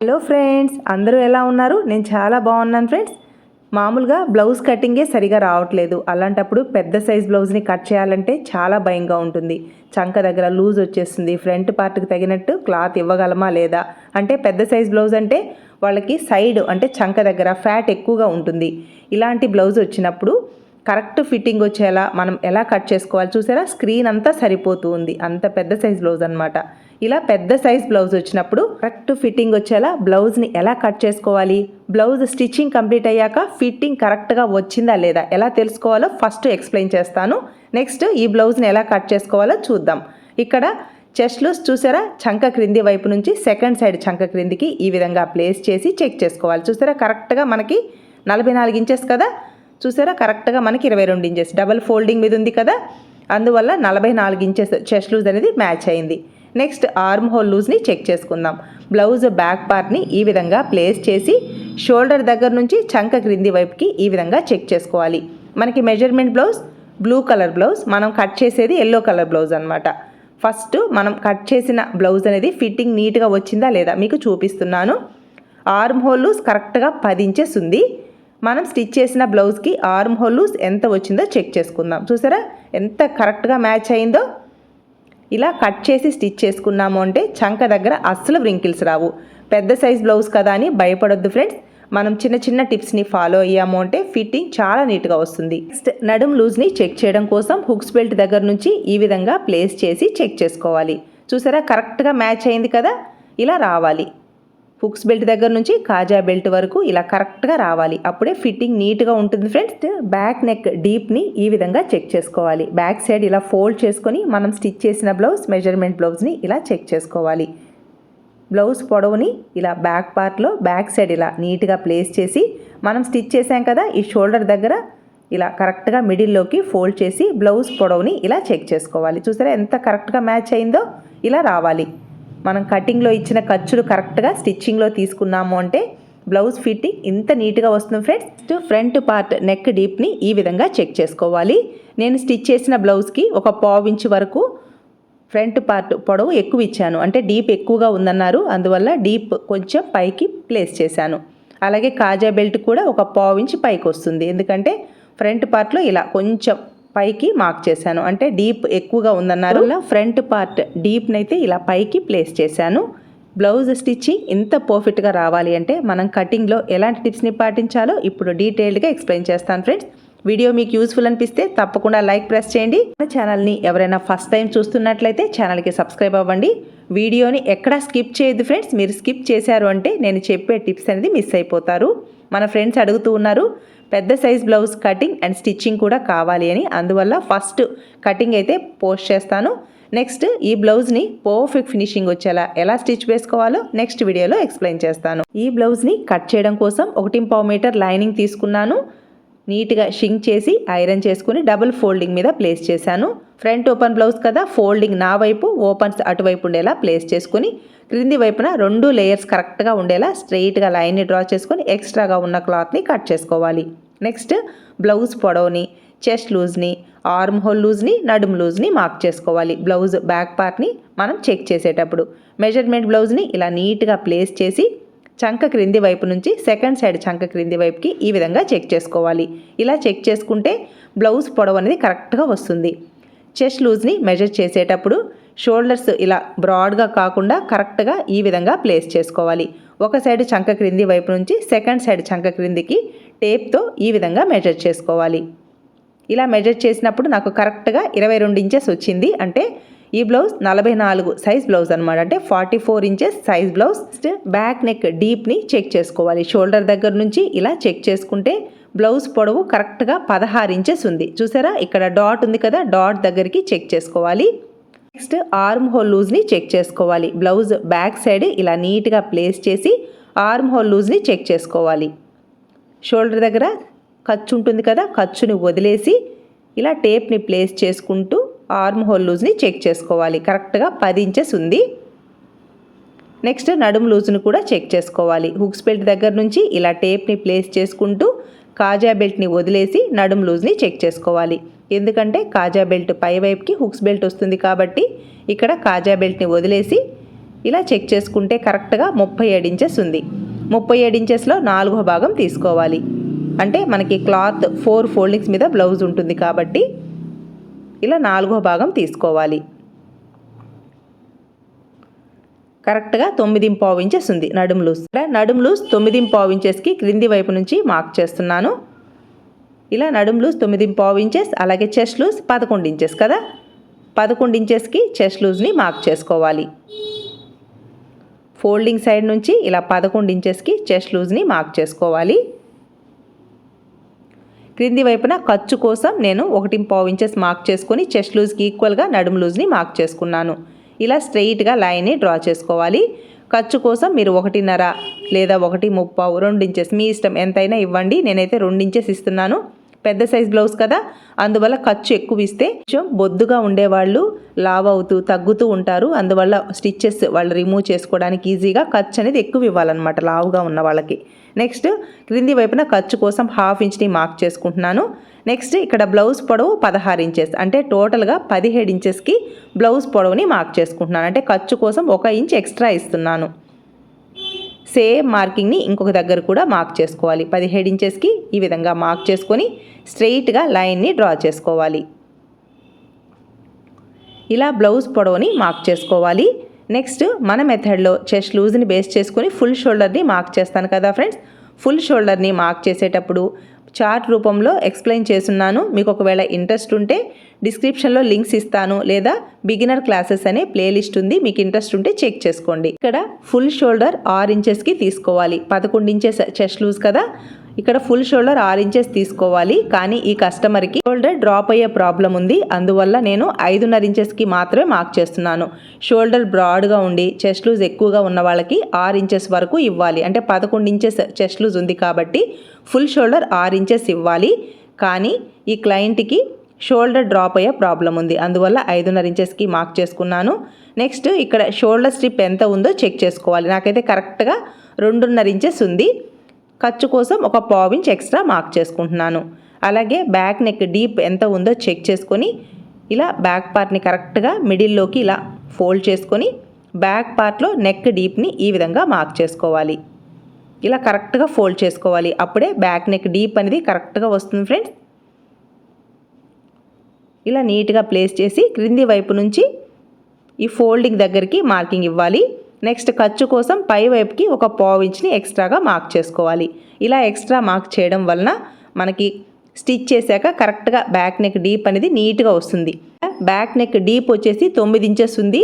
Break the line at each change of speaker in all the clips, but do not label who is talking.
Hello friends అందరూ ఎలా ఉన్నారు? నేను చాలా బాగున్నాను ఫ్రెండ్స్. మామూలుగా బ్లౌజ్ కటింగే సరిగా రావట్లేదు. అలాంటప్పుడు పెద్ద సైజ్ బ్లౌజ్ని కట్ చేయాలంటే చాలా భయంగా ఉంటుంది. చంక దగ్గర లూజ్ వచ్చేస్తుంది. ఫ్రంట్ పార్ట్కి తగినట్టు క్లాత్ ఇవ్వగలమా లేదా? అంటే పెద్ద సైజ్ బ్లౌజ్ అంటే వాళ్ళకి సైడ్ అంటే చంక దగ్గర ఫ్యాట్ ఎక్కువగా ఉంటుంది. ఇలాంటి బ్లౌజ్ వచ్చినప్పుడు కరెక్ట్ ఫిట్టింగ్ వచ్చేలా మనం ఎలా కట్ చేసుకోవాలి చూసారా? స్క్రీన్ అంతా సరిపోతూ ఉంది. అంత పెద్ద సైజ్ బ్లౌజ్ అనమాట ఇలా పెద్ద సైజ్ బ్లౌజ్ వచ్చినప్పుడు కరెక్ట్ ఫిట్టింగ్ వచ్చేలా బ్లౌజ్ని ఎలా కట్ చేసుకోవాలి? బ్లౌజ్ స్టిచ్చింగ్ కంప్లీట్ అయ్యాక ఫిట్టింగ్ కరెక్ట్గా వచ్చిందా లేదా? ఎలా తెలుసుకోవాలో ఫస్ట్ ఎక్స్ప్లెయిన్ చేస్తాను. నెక్స్ట్ ఈ బ్లౌజ్ని ఎలా కట్ చేసుకోవాలో చూద్దాం. ఇక్కడ చెస్ట్ లూస్ చూసారా? చంక క్రింది వైపు నుంచి సెకండ్ సైడ్ చంక క్రిందికి ఈ విధంగా ప్లేస్ చేసి చెక్ చేసుకోవాలి. చూసారా? కరెక్ట్గా మనకి నలభై నాలుగు ఇంచెస్ కదా? చూసారా? కరెక్ట్గా మనకి ఇరవై రెండు ఇంచెస్ డబల్ ఫోల్డింగ్ మీద ఉంది కదా? అందువల్ల నలభై నాలుగు ఇంచెస్ చెస్ట్ లూజ్ అనేది మ్యాచ్ అయింది. నెక్స్ట్ ఆర్మ్ హోల్ లూజ్ని చెక్ చేసుకుందాం. బ్లౌజ్ బ్యాక్ పార్ట్ని ఈ విధంగా ప్లేస్ చేసి షోల్డర్ దగ్గర నుంచి చంక క్రింది వైపుకి ఈ విధంగా చెక్ చేసుకోవాలి. మనకి measurement blouse blue colour blouse మనం కట్ చేసేది ఎల్లో కలర్ బ్లౌజ్ అనమాట ఫస్ట్ మనం కట్ చేసిన బ్లౌజ్ అనేది ఫిట్టింగ్ నీట్గా వచ్చిందా లేదా మీకు చూపిస్తున్నాను. ఆర్మ్ హోల్ లూజ్ కరెక్ట్గా పది ఇంచెస్ ఉంది. మనం స్టిచ్ చేసిన బ్లౌజ్కి ఆర్మ్ హోల్ ఎంత వచ్చిందో చెక్ చేసుకుందాం. చూసారా? ఎంత కరెక్ట్గా మ్యాచ్ అయిందో. ఇలా కట్ చేసి స్టిచ్ చేసుకున్నాము అంటే చంక దగ్గర అస్సలు వ్రింకిల్స్ రావు. పెద్ద సైజ్ బ్లౌజ్ కదా అని భయపడొద్దు ఫ్రెండ్స్. మనం చిన్న చిన్న టిప్స్ని ఫాలో అయ్యాము అంటే ఫిట్టింగ్ చాలా నీట్గా వస్తుంది. నెక్స్ట్ నడుం లూజ్ని చెక్ చేయడం కోసం హుక్స్ బెల్ట్ దగ్గర నుంచి ఈ విధంగా ప్లేస్ చేసి చెక్ చేసుకోవాలి. చూసారా? కరెక్ట్గా మ్యాచ్ అయింది కదా? ఇలా రావాలి. హుక్స్ బెల్ట్ దగ్గర నుంచి కాజా బెల్ట్ వరకు ఇలా కరెక్ట్గా రావాలి. అప్పుడే ఫిట్టింగ్ నీట్గా ఉంటుంది ఫ్రెండ్స్. బ్యాక్ నెక్ డీప్ని ఈ విధంగా చెక్ చేసుకోవాలి. బ్యాక్ సైడ్ ఇలా ఫోల్డ్ చేసుకొని మనం స్టిచ్ చేసిన బ్లౌజ్ మెజర్మెంట్ బ్లౌజ్ని ఇలా చెక్ చేసుకోవాలి. బ్లౌజ్ పొడవుని ఇలా బ్యాక్ పార్ట్లో బ్యాక్ సైడ్ ఇలా నీట్గా ప్లేస్ చేసి మనం స్టిచ్ చేసాం కదా ఈ షోల్డర్ దగ్గర ఇలా కరెక్ట్గా మిడిల్లోకి ఫోల్డ్ చేసి బ్లౌజ్ పొడవుని ఇలా చెక్ చేసుకోవాలి. చూసారా ఎంత కరెక్ట్గా మ్యాచ్ అయిందో? ఇలా రావాలి. మనం కటింగ్లో ఇచ్చిన ఖర్చులు కరెక్ట్గా స్టిచ్చింగ్లో తీసుకున్నాము అంటే బ్లౌజ్ ఫిట్టింగ్ ఇంత నీట్గా వస్తుంది ఫ్రెండ్స్. ఫ్రంట్ పార్ట్ నెక్ డీప్ని ఈ విధంగా చెక్ చేసుకోవాలి. నేను స్టిచ్ చేసిన బ్లౌజ్కి ఒక పావు ఇంచ్ వరకు ఫ్రంట్ పార్ట్ పొడవు ఎక్కువ ఇచ్చాను. అంటే డీప్ ఎక్కువగా ఉందన్నారు. అందువల్ల డీప్ కొంచెం పైకి ప్లేస్ చేశాను. అలాగే కాజా బెల్ట్ కూడా ఒక పావు ఇంచ్ పైకి వస్తుంది. ఎందుకంటే ఫ్రంట్ పార్ట్లో ఇలా కొంచెం పైకి మార్క్ చేశాను. అంటే డీప్ ఎక్కువగా ఉందన్నారు. ఇలా ఫ్రంట్ పార్ట్ డీప్నైతే ఇలా పైకి ప్లేస్ చేశాను. బ్లౌజ్ స్టిచ్చింగ్ ఇంత పర్ఫెక్ట్గా రావాలి అంటే మనం కటింగ్లో ఎలాంటి టిప్స్ని పాటించాలో ఇప్పుడు డీటెయిల్డ్గా ఎక్స్ప్లెయిన్ చేస్తాను ఫ్రెండ్స్ వీడియో మీకు యూస్ఫుల్ అనిపిస్తే తప్పకుండా లైక్ ప్రెస్ చేయండి. మన ఛానల్ని ఎవరైనా ఫస్ట్ టైం చూస్తున్నట్లయితే ఛానల్కి సబ్స్క్రైబ్ అవ్వండి. వీడియోని ఎక్కడా స్కిప్ చేయొద్దు ఫ్రెండ్స్ మీరు స్కిప్ చేశారు అంటే నేను చెప్పే టిప్స్ అనేది మిస్ అయిపోతారు. మన ఫ్రెండ్స్ అడుగుతూ ఉన్నారు పెద్ద size blouse cutting and stitching కూడా కావాలి అని. అందువల్ల ఫస్ట్ కటింగ్ అయితే పోస్ట్ చేస్తాను. నెక్స్ట్ ఈ బ్లౌజ్ని పర్ఫెక్ట్ ఫినిషింగ్ వచ్చేలా ఎలా స్టిచ్ వేసుకోవాలో నెక్స్ట్ వీడియోలో ఎక్స్ప్లెయిన్ చేస్తాను. ఈ బ్లౌజ్ని కట్ చేయడం కోసం ఒకటి పావు మీటర్ లైనింగ్ తీసుకున్నాను. నీట్గా షింక్ చేసి ఐరన్ చేసుకుని డబుల్ ఫోల్డింగ్ మీద ప్లేస్ చేశాను. ఫ్రంట్ ఓపెన్ బ్లౌజ్ కదా ఫోల్డింగ్ నా వైపు ఓపెన్స్ అటువైపు ఉండేలా ప్లేస్ చేసుకుని క్రింది వైపున రెండు లేయర్స్ కరెక్ట్గా ఉండేలా స్ట్రెయిట్గా లైన్ని డ్రా చేసుకొని ఎక్స్ట్రాగా ఉన్న క్లాత్ని కట్ చేసుకోవాలి. నెక్స్ట్ బ్లౌజ్ పొడవుని చెస్ట్ లూజ్ని ఆర్మ్ హోల్ లూజ్ని నడుము లూజ్ని మార్క్ చేసుకోవాలి. బ్లౌజ్ బ్యాక్ పార్ట్ని మనం చెక్ చేసేటప్పుడు. మెజర్మెంట్ బ్లౌజ్ని ఇలా నీట్గా ప్లేస్ చేసి చంక క్రింది వైపు నుంచి సెకండ్ సైడ్ చంక క్రింది వైపుకి ఈ విధంగా చెక్ చేసుకోవాలి. ఇలా చెక్ చేసుకుంటే బ్లౌజ్ పొడవు అనేది కరెక్ట్గా వస్తుంది. చెస్ట్ లూజ్ని మెజర్ చేసేటప్పుడు షోల్డర్స్ ఇలా బ్రాడ్గా కాకుండా కరెక్ట్గా ఈ విధంగా ప్లేస్ చేసుకోవాలి. ఒక సైడ్ చంక క్రింది వైపు నుంచి సెకండ్ సైడ్ చంక క్రిందికి టేప్తో ఈ విధంగా మెజర్ చేసుకోవాలి. ఇలా మెజర్ చేసినప్పుడు నాకు కరెక్ట్గా ఇరవై రెండు ఇంచెస్ వచ్చింది. అంటే ఈ బ్లౌజ్ నలభై నాలుగు సైజ్ బ్లౌజ్ అనమాట అంటే forty four inches size blouse back neck డీప్ని check చేసుకోవాలి. షోల్డర్ దగ్గర నుంచి ఇలా చెక్ చేసుకుంటే బ్లౌజ్ పొడవు కరెక్ట్గా పదహారు ఇంచెస్ ఉంది. చూసారా? ఇక్కడ డాట్ ఉంది కదా డాట్ దగ్గరికి చెక్ చేసుకోవాలి. నెక్స్ట్ ఆర్మ్ హోల్ లూజ్ని చెక్ చేసుకోవాలి. బ్లౌజ్ బ్యాక్ సైడ్ ఇలా నీట్గా ప్లేస్ చేసి ఆర్మ్ హోల్ లూజ్ని చెక్ చేసుకోవాలి. షోల్డర్ దగ్గర ఖర్చు ఉంటుంది కదా ఖర్చుని వదిలేసి ఇలా టేప్ని ప్లేస్ చేసుకుంటూ ఆర్మ్ హోల్ లూజ్ని చెక్ చేసుకోవాలి. కరెక్ట్గా పది ఇంచెస్ ఉంది. నెక్స్ట్ నడుము లూజ్ని కూడా చెక్ చేసుకోవాలి. హుక్స్ బెల్ట్ దగ్గర నుంచి ఇలా టేప్ని ప్లేస్ చేసుకుంటూ కాజా బెల్ట్ని వదిలేసి నడుము లూజ్ని చెక్ చేసుకోవాలి. ఎందుకంటే కాజా బెల్ట్ పై వైపుకి హుక్స్ బెల్ట్ వస్తుంది కాబట్టి ఇక్కడ కాజా బెల్ట్ని వదిలేసి ఇలా చెక్ చేసుకుంటే కరెక్ట్గా ముప్పై ఏడు ఇంచెస్ ఉంది. ముప్పై ఏడు ఇంచెస్లో నాలుగో భాగం తీసుకోవాలి. అంటే మనకి క్లాత్ ఫోర్ ఫోల్డింగ్స్ మీద బ్లౌజ్ ఉంటుంది కాబట్టి ఇలా నాలుగో భాగం తీసుకోవాలి. కరెక్ట్గా తొమ్మిది పావు ఇంచెస్ ఉంది నడుము లూస్ నడుము లూస్ తొమ్మిది పావు ఇంచెస్కి క్రింది వైపు నుంచి మార్క్ చేస్తున్నాను. ఇలా నడుము లూస్ తొమ్మిది పావు ఇంచెస్ అలాగే చెస్ట్ లూస్ పదకొండు ఇంచెస్ కదా? పదకొండు ఇంచెస్కి చెస్ట్ లూజ్ని మార్క్ చేసుకోవాలి. ఫోల్డింగ్ సైడ్ నుంచి ఇలా పదకొండు ఇంచెస్కి చెస్ట్ లూజ్ని మార్క్ చేసుకోవాలి. క్రింది వైపున ఖర్చు కోసం నేను ఒకటి పావు ఇంచెస్ మార్క్ చేసుకొని చెస్ట్ లూజ్కి ఈక్వల్గా నడుము లూజ్ని మార్క్ చేసుకున్నాను. ఇలా స్ట్రెయిట్గా లైన్ని డ్రా చేసుకోవాలి. ఖర్చు కోసం మీరు ఒకటిన్నర లేదా ఒకటి ముప్పావు రెండు ఇంచెస్ మీ ఇష్టం ఎంతైనా ఇవ్వండి. నేనైతే రెండు ఇంచెస్ ఇస్తున్నాను. పెద్ద సైజ్ బ్లౌజ్ కదా అందువల్ల ఖర్చు ఎక్కువ ఇస్తే కొంచెం బొద్దుగా ఉండేవాళ్ళు లావ్ అవుతూ తగ్గుతూ ఉంటారు. అందువల్ల స్టిచ్చెస్ వాళ్ళు రిమూవ్ చేసుకోవడానికి ఈజీగా ఖర్చు అనేది ఎక్కువ ఇవ్వాలన్నమాట లావుగా ఉన్న వాళ్ళకి. నెక్స్ట్ క్రింది వైపున ఖర్చు కోసం హాఫ్ ఇంచ్ని మార్క్ చేసుకుంటున్నాను. నెక్స్ట్ ఇక్కడ బ్లౌజ్ పొడవు పదహారు ఇంచెస్ అంటే టోటల్గా పదిహేడు ఇంచెస్కి బ్లౌజ్ పొడవుని మార్క్ చేసుకుంటున్నాను. అంటే ఖర్చు కోసం ఒక ఇంచ్ ఎక్స్ట్రా ఇస్తున్నాను. సేమ్ మార్కింగ్ని ఇంకొక దగ్గర కూడా మార్క్ చేసుకోవాలి. పదిహేడు ఇంచెస్కి ఈ విధంగా మార్క్ చేసుకొని స్ట్రెయిట్గా లైన్ని డ్రా చేసుకోవాలి. ఇలా బ్లౌజ్ పొడవుని మార్క్ చేసుకోవాలి. నెక్స్ట్ మన మెథడ్లో చెస్ట్ లూజ్ని బేస్ చేసుకొని ఫుల్ షోల్డర్ని మార్క్ చేస్తాను కదా ఫ్రెండ్స్. ఫుల్ షోల్డర్ని మార్క్ చేసేటప్పుడు చార్ట్ రూపంలో ఎక్స్ప్లెయిన్ చేస్తున్నాను. మీకు ఒకవేళ ఇంట్రెస్ట్ ఉంటే డిస్క్రిప్షన్లో లింక్స్ ఇస్తాను లేదా బిగినర్ క్లాసెస్ అనే ప్లేలిస్ట్ ఉంది. మీకు ఇంట్రెస్ట్ ఉంటే చెక్ చేసుకోండి. ఇక్కడ ఫుల్ షోల్డర్ ఆరు ఇంచెస్కి తీసుకోవాలి. పదకొండు ఇంచెస్ చెస్ట్ లూజ్ కదా. ఇక్కడ ఫుల్ షోల్డర్ ఆరు ఇంచెస్ తీసుకోవాలి. కానీ ఈ కస్టమర్కి షోల్డర్ డ్రాప్ అయ్యే ప్రాబ్లం ఉంది. అందువల్ల నేను ఐదున్నర ఇంచెస్కి మాత్రమే మార్క్ చేస్తున్నాను. షోల్డర్ బ్రాడ్గా ఉండి చెస్ట్ లూజ్ ఎక్కువగా ఉన్న వాళ్ళకి ఆరు ఇంచెస్ వరకు ఇవ్వాలి. అంటే పదకొండు ఇంచెస్ చెస్ట్ లూజ్ ఉంది కాబట్టి ఫుల్ షోల్డర్ ఆరు ఇంచెస్ ఇవ్వాలి. కానీ ఈ క్లయింట్కి షోల్డర్ డ్రాప్ అయ్యే ప్రాబ్లం ఉంది. అందువల్ల ఐదున్నర ఇంచెస్కి మార్క్ చేసుకున్నాను. నెక్స్ట్ ఇక్కడ షోల్డర్ స్ట్రిప్ ఎంత ఉందో చెక్ చేసుకోవాలి. నాకైతే కరెక్ట్గా రెండున్నర ఇంచెస్ ఉంది. ఖర్చు కోసం ఒక పావించ్ ఎక్స్ట్రా మార్క్ చేసుకుంటున్నాను. అలాగే బ్యాక్ నెక్ డీప్ ఎంత ఉందో చెక్ చేసుకొని ఇలా బ్యాక్ పార్ట్ని కరెక్ట్గా మిడిల్లోకి ఇలా ఫోల్డ్ చేసుకొని బ్యాక్ పార్ట్లో నెక్ డీప్ని ఈ విధంగా మార్క్ చేసుకోవాలి. ఇలా కరెక్ట్గా ఫోల్డ్ చేసుకోవాలి. అప్పుడే బ్యాక్ నెక్ డీప్ అనేది కరెక్ట్గా వస్తుంది ఫ్రెండ్స్. ఇలా నీట్గా ప్లేస్ చేసి క్రింది వైపు నుంచి ఈ ఫోల్డింగ్ దగ్గరికి మార్కింగ్ ఇవ్వాలి. నెక్స్ట్ ఖర్చు కోసం పై వైపుకి ఒక పావు ఇంచ్ని ఎక్స్ట్రాగా మార్క్ చేసుకోవాలి. ఇలా ఎక్స్ట్రా మార్క్ చేయడం వలన మనకి స్టిచ్ చేశాక కరెక్ట్గా బ్యాక్ నెక్ డీప్ అనేది నీట్గా వస్తుంది. బ్యాక్ నెక్ డీప్ వచ్చేసి తొమ్మిది ఇంచెస్ ఉంది.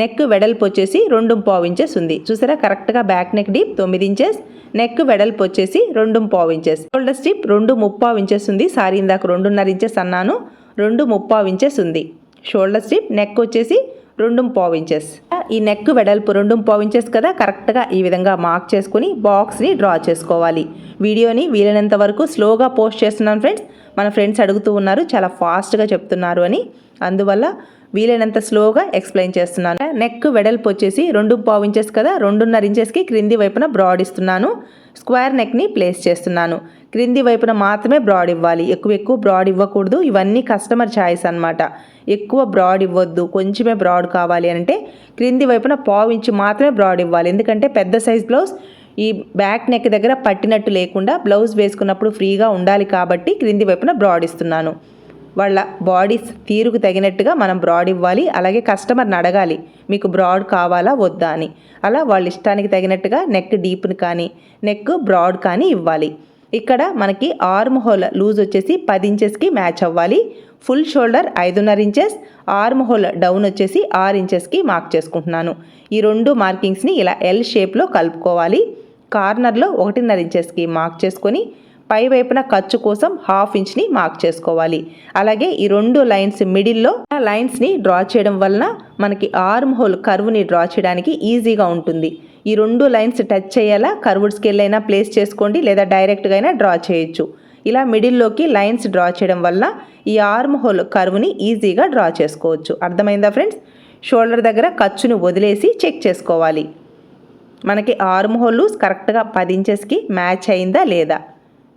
నెక్ వెడల్పు వచ్చేసి రెండు పావు ఇంచెస్ ఉంది. చూసారా? కరెక్ట్గా బ్యాక్ నెక్ డీప్ తొమ్మిది ఇంచెస్ నెక్ వెడల్పు వచ్చేసి రెండు పావు ఇంచెస్. షోల్డర్ స్టిప్ రెండు ముప్పావు ఇంచెస్ ఉంది. సారీ ఇందాక రెండున్నర ఇంచెస్ అన్నాను. రెండు ముప్పావు ఇంచెస్ ఉంది. షోల్డర్ స్టిప్ నెక్ వచ్చేసి రెండు పావు ఇంచెస్. ఈ నెక్ వెడల్పు రెండు పావు ఇంచెస్ కదా కరెక్ట్గా ఈ విధంగా మార్క్ చేసుకుని బాక్స్ని డ్రా చేసుకోవాలి. వీడియోని వీలైనంత వరకు స్లోగా పోస్ట్ చేస్తున్నాను ఫ్రెండ్స్. మన ఫ్రెండ్స్ అడుగుతూ ఉన్నారు చాలా ఫాస్ట్గా చెప్తున్నారు అని. అందువల్ల వీలైనంత స్లోగా ఎక్స్ప్లెయిన్ చేస్తున్నాను. నెక్ వెడల్పు వచ్చేసి రెండు పావు ఇంచెస్ కదా రెండున్నర ఇంచెస్కి క్రింది వైపున బ్రాడ్ ఇస్తున్నాను. స్క్వేర్ నెక్ని ప్లేస్ చేస్తున్నాను. క్రింది వైపున మాత్రమే బ్రాడ్ ఇవ్వాలి. ఎక్కువ ఎక్కువ బ్రాడ్ ఇవ్వకూడదు. ఇవన్నీ కస్టమర్ ఛాయిస్ అనమాట ఎక్కువ బ్రాడ్ ఇవ్వద్దు. కొంచెమే బ్రాడ్ కావాలి అంటే క్రింది వైపున పావు ఇంచు మాత్రమే బ్రాడ్ ఇవ్వాలి. ఎందుకంటే పెద్ద సైజ్ బ్లౌజ్ ఈ బ్యాక్ నెక్ దగ్గర పట్టినట్టు లేకుండా బ్లౌజ్ వేసుకున్నప్పుడు ఫ్రీగా ఉండాలి కాబట్టి క్రింది వైపున బ్రాడ్ ఇస్తున్నాను. వాళ్ళ బాడీ తీరుకు తగినట్టుగా మనం బ్రాడ్ ఇవ్వాలి. అలాగే కస్టమర్ని అడగాలి మీకు బ్రాడ్ కావాలా వద్దా? అని. అలా వాళ్ళ ఇష్టానికి తగినట్టుగా నెక్ డీప్ని కానీ నెక్ బ్రాడ్ కానీ ఇవ్వాలి. ఇక్కడ మనకి ఆర్మ్ హోల్ లూజ్ వచ్చేసి పది ఇంచెస్కి మ్యాచ్ అవ్వాలి. ఫుల్ షోల్డర్ ఐదున్నర ఇంచెస్ ఆర్మ్ హోల్ డౌన్ వచ్చేసి ఆరు ఇంచెస్కి మార్క్ చేసుకుంటున్నాను. ఈ రెండు మార్కింగ్స్ని ఇలా ఎల్ షేప్లో కలుపుకోవాలి. కార్నర్లో ఒకటిన్నర ఇంచెస్కి మార్క్ చేసుకొని పై వైపున ఖర్చు కోసం హాఫ్ ఇంచ్ని మార్క్ చేసుకోవాలి. అలాగే ఈ రెండు లైన్స్ మిడిల్లో ఆ లైన్స్ని డ్రా చేయడం వలన మనకి ఆర్మ్ హోల్ కర్వ్ని డ్రా చేయడానికి ఈజీగా ఉంటుంది. ఈ రెండు లైన్స్ టచ్ చేయాలా? కర్వ్డ్ స్కేల్ అయినా ప్లేస్ చేసుకోండి లేదా డైరెక్ట్గా అయినా డ్రా చేయొచ్చు. ఇలా మిడిల్లోకి లైన్స్ డ్రా చేయడం వల్ల ఈ ఆర్మ్ హోల్ కర్వ్ని ఈజీగా డ్రా చేసుకోవచ్చు. అర్థమైందా ఫ్రెండ్స్? షోల్డర్ దగ్గర ఖర్చును వదిలేసి చెక్ చేసుకోవాలి. మనకి ఆర్మ్ హోల్ కరెక్ట్గా పది ఇంచెస్కి మ్యాచ్ అయిందా లేదా?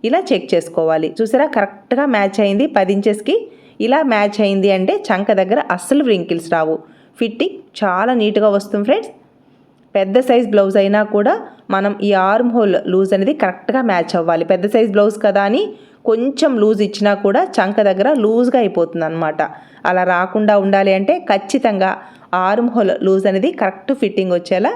ఇలా చెక్ చేసుకోవాలి. చూసారా? కరెక్ట్గా మ్యాచ్ అయింది పది ఇంచెస్కి. ఇలా మ్యాచ్ అయింది అంటే చంక దగ్గర అస్సలు వ్రింకిల్స్ రావు. ఫిట్టింగ్ చాలా నీట్గా వస్తుంది ఫ్రెండ్స్. పెద్ద సైజ్ బ్లౌజ్ అయినా కూడా మనం ఈ ఆర్మ్ హోల్ లూజ్ అనేది కరెక్ట్గా మ్యాచ్ అవ్వాలి. పెద్ద సైజ్ బ్లౌజ్ కదా అని కొంచెం లూజ్ ఇచ్చినా కూడా చంక దగ్గర లూజ్గా అయిపోతుంది అనమాట అలా రాకుండా ఉండాలి అంటే ఖచ్చితంగా ఆర్మ్ హోల్ లూజ్ అనేది కరెక్ట్ ఫిట్టింగ్ వచ్చేలా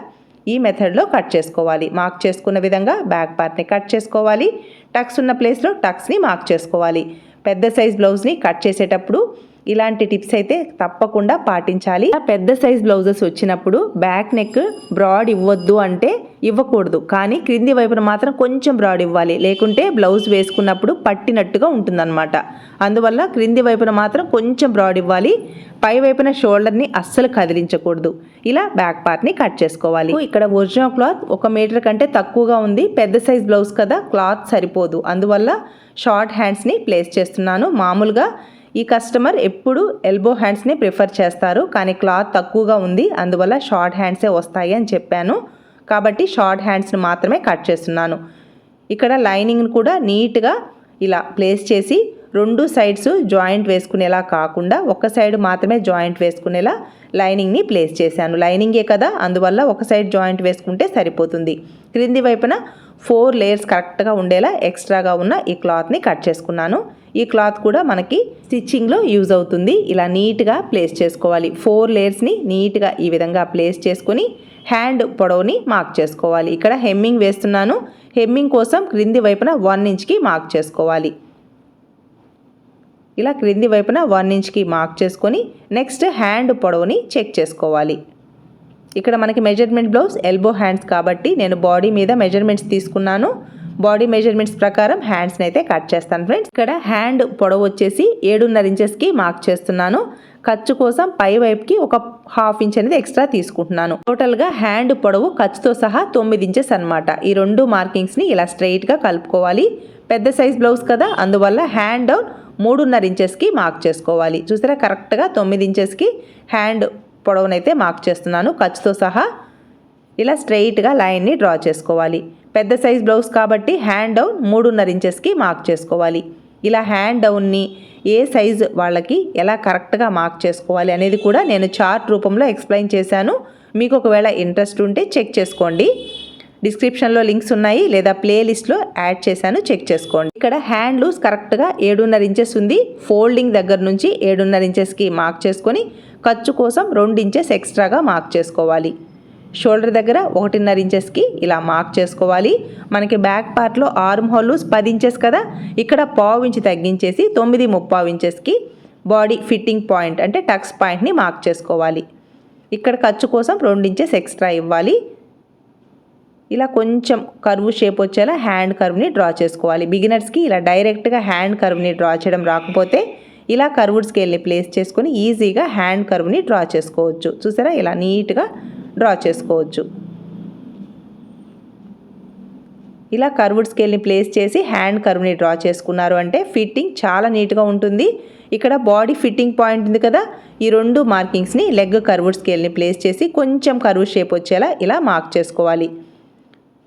ఈ మెథడ్లో కట్ చేసుకోవాలి. మార్క్ చేసుకున్న విధంగా బ్యాక్ పార్ట్ని కట్ చేసుకోవాలి. టక్స్ ఉన్న ప్లేస్లో టక్స్ని మార్క్ చేసుకోవాలి. పెద్ద సైజ్ బ్లౌజ్ని కట్ చేసేటప్పుడు ఇలాంటి టిప్స్ అయితే తప్పకుండా పాటించాలి. పెద్ద సైజ్ బ్లౌజెస్ వచ్చినప్పుడు బ్యాక్ నెక్ బ్రాడ్ ఇవ్వద్దు అంటే ఇవ్వకూడదు. కానీ క్రింది వైపున మాత్రం కొంచెం బ్రాడ్ ఇవ్వాలి. లేకుంటే బ్లౌజ్ వేసుకున్నప్పుడు పట్టినట్టుగా ఉంటుందన్నమాట. అందువల్ల క్రింది వైపున మాత్రం కొంచెం బ్రాడ్ ఇవ్వాలి. పై వైపున షోల్డర్ని అస్సలు కదిలించకూడదు. ఇలా బ్యాక్ పార్ట్ని కట్ చేసుకోవాలి. ఇక్కడ ఒరిజినల్ క్లాత్ ఒక మీటర్ కంటే తక్కువగా ఉంది. పెద్ద సైజ్ బ్లౌజ్ కదా క్లాత్ సరిపోదు. అందువల్ల షార్ట్ హ్యాండ్స్ని ప్లేస్ చేస్తున్నాను. మామూలుగా ఈ కస్టమర్ ఎప్పుడు ఎల్బో హ్యాండ్స్నే ప్రిఫర్ చేస్తారు. కానీ క్లాత్ తక్కువగా ఉంది. అందువల్ల షార్ట్ హ్యాండ్సే వస్తాయి అని చెప్పాను. కాబట్టి షార్ట్ హ్యాండ్స్ని మాత్రమే కట్ చేస్తున్నాను. ఇక్కడ లైనింగ్ని కూడా నీట్గా ఇలా ప్లేస్ చేసి రెండు సైడ్స్ జాయింట్ వేసుకునేలా కాకుండా ఒక సైడ్ మాత్రమే జాయింట్ వేసుకునేలా లైనింగ్ని ప్లేస్ చేశాను. లైనింగే కదా అందువల్ల ఒక సైడ్ జాయింట్ వేసుకుంటే సరిపోతుంది. క్రింది వైపున ఫోర్ లేయర్స్ కరెక్ట్గా ఉండేలా ఎక్స్ట్రాగా ఉన్న ఈ క్లాత్ని కట్ చేసుకున్నాను. ఈ క్లాత్ కూడా మనకి స్టిచ్చింగ్లో యూజ్ అవుతుంది. ఇలా నీట్గా ప్లేస్ చేసుకోవాలి. ఫోర్ లేయర్స్ని నీట్గా ఈ విధంగా ప్లేస్ చేసుకొని హ్యాండ్ పొడవుని మార్క్ చేసుకోవాలి. ఇక్కడ హెమ్మింగ్ వేస్తున్నాను. హెమ్మింగ్ కోసం క్రింది వైపున వన్ ఇంచ్కి మార్క్ చేసుకోవాలి. ఇలా క్రింది వైపున వన్ ఇంచ్కి మార్క్ చేసుకొని నెక్స్ట్ హ్యాండ్ పొడవుని చెక్ చేసుకోవాలి. ఇక్కడ మనకి మెజర్మెంట్ బ్లౌజ్ ఎల్బో హ్యాండ్స్ కాబట్టి నేను బాడీ మీద మెజర్మెంట్స్ తీసుకున్నాను. బాడీ మెజర్మెంట్స్ ప్రకారం హ్యాండ్స్ని అయితే కట్ చేస్తాను ఫ్రెండ్స్. ఇక్కడ హ్యాండ్ పొడవు వచ్చేసి ఏడున్నర ఇంచెస్కి మార్క్ చేస్తున్నాను. ఖర్చు కోసం పై వైపుకి ఒక హాఫ్ ఇంచ్ అనేది ఎక్స్ట్రా తీసుకుంటున్నాను. టోటల్గా హ్యాండ్ పొడవు ఖర్చుతో సహా తొమ్మిది ఇంచెస్ అనమాట ఈ రెండు మార్కింగ్స్ని ఇలా స్ట్రైట్గా కలుపుకోవాలి. పెద్ద సైజ్ బ్లౌజ్ కదా అందువల్ల హ్యాండ్ డౌన్ మూడున్నర ఇంచెస్కి మార్క్ చేసుకోవాలి. చూసారా కరెక్ట్గా తొమ్మిది ఇంచెస్కి హ్యాండ్ పొడవునైతే మార్క్ చేస్తున్నాను. ఖర్చుతో సహా ఇలా స్ట్రెయిట్గా లైన్ని డ్రా చేసుకోవాలి. పెద్ద సైజ్ బ్లౌజ్ కాబట్టి హ్యాండ్ డౌన్ మూడున్నర ఇంచెస్కి మార్క్ చేసుకోవాలి. ఇలా హ్యాండ్ డౌన్ని ఏ సైజ్ వాళ్ళకి ఎలా కరెక్ట్గా మార్క్ చేసుకోవాలి అనేది కూడా నేను చార్ట్ రూపంలో ఎక్స్ప్లెయిన్ చేశాను. మీకు ఒకవేళ ఇంట్రెస్ట్ ఉంటే చెక్ చేసుకోండి. డిస్క్రిప్షన్లో లింక్స్ ఉన్నాయి లేదా ప్లేలిస్ట్లో యాడ్ చేశాను చెక్ చేసుకోండి. ఇక్కడ హ్యాండ్ లూస్ కరెక్ట్గా ఏడున్నర ఇంచెస్ ఉంది. ఫోల్డింగ్ దగ్గర నుంచి ఏడున్నర ఇంచెస్కి మార్క్ చేసుకొని ఖర్చు కోసం రెండు ఇంచెస్ ఎక్స్ట్రాగా మార్క్ చేసుకోవాలి. షోల్డర్ దగ్గర ఒకటిన్నర ఇంచెస్కి ఇలా మార్క్ చేసుకోవాలి. మనకి బ్యాక్ పార్ట్లో ఆర్మ్ హోల్ లూస్ పది ఇంచెస్ కదా. ఇక్కడ పావు ఇంచు తగ్గించేసి తొమ్మిది ముప్పావు ఇంచెస్కి బాడీ ఫిట్టింగ్ పాయింట్ అంటే టక్స్ పాయింట్ని మార్క్ చేసుకోవాలి. ఇక్కడ ఖర్చు కోసం రెండు ఇంచెస్ ఎక్స్ట్రా ఇవ్వాలి. ఇలా కొంచెం కర్వ్ షేప్ వచ్చేలా హ్యాండ్ కర్వ్ని డ్రా చేసుకోవాలి. బిగినర్స్కి ఇలా డైరెక్ట్గా హ్యాండ్ కర్వ్ని డ్రా చేయడం రాకపోతే ఇలా కర్వ్డ్ స్కేల్ని ప్లేస్ చేసుకొని ఈజీగా హ్యాండ్ కర్వ్ని డ్రా చేసుకోవచ్చు. చూసారా? ఇలా నీట్గా డ్రా చేసుకోవచ్చు. ఇలా కర్వ్డ్ స్కేల్ని ప్లేస్ చేసి హ్యాండ్ కర్వ్ని డ్రా చేసుకున్నారు అంటే ఫిట్టింగ్ చాలా నీట్గా ఉంటుంది. ఇక్కడ బాడీ ఫిట్టింగ్ పాయింట్ ఉంది కదా? ఈ రెండు మార్కింగ్స్ని లెగ్ కర్వ్డ్ స్కేల్ని ప్లేస్ చేసి కొంచెం కర్వ్ షేప్ వచ్చేలా ఇలా మార్క్ చేసుకోవాలి.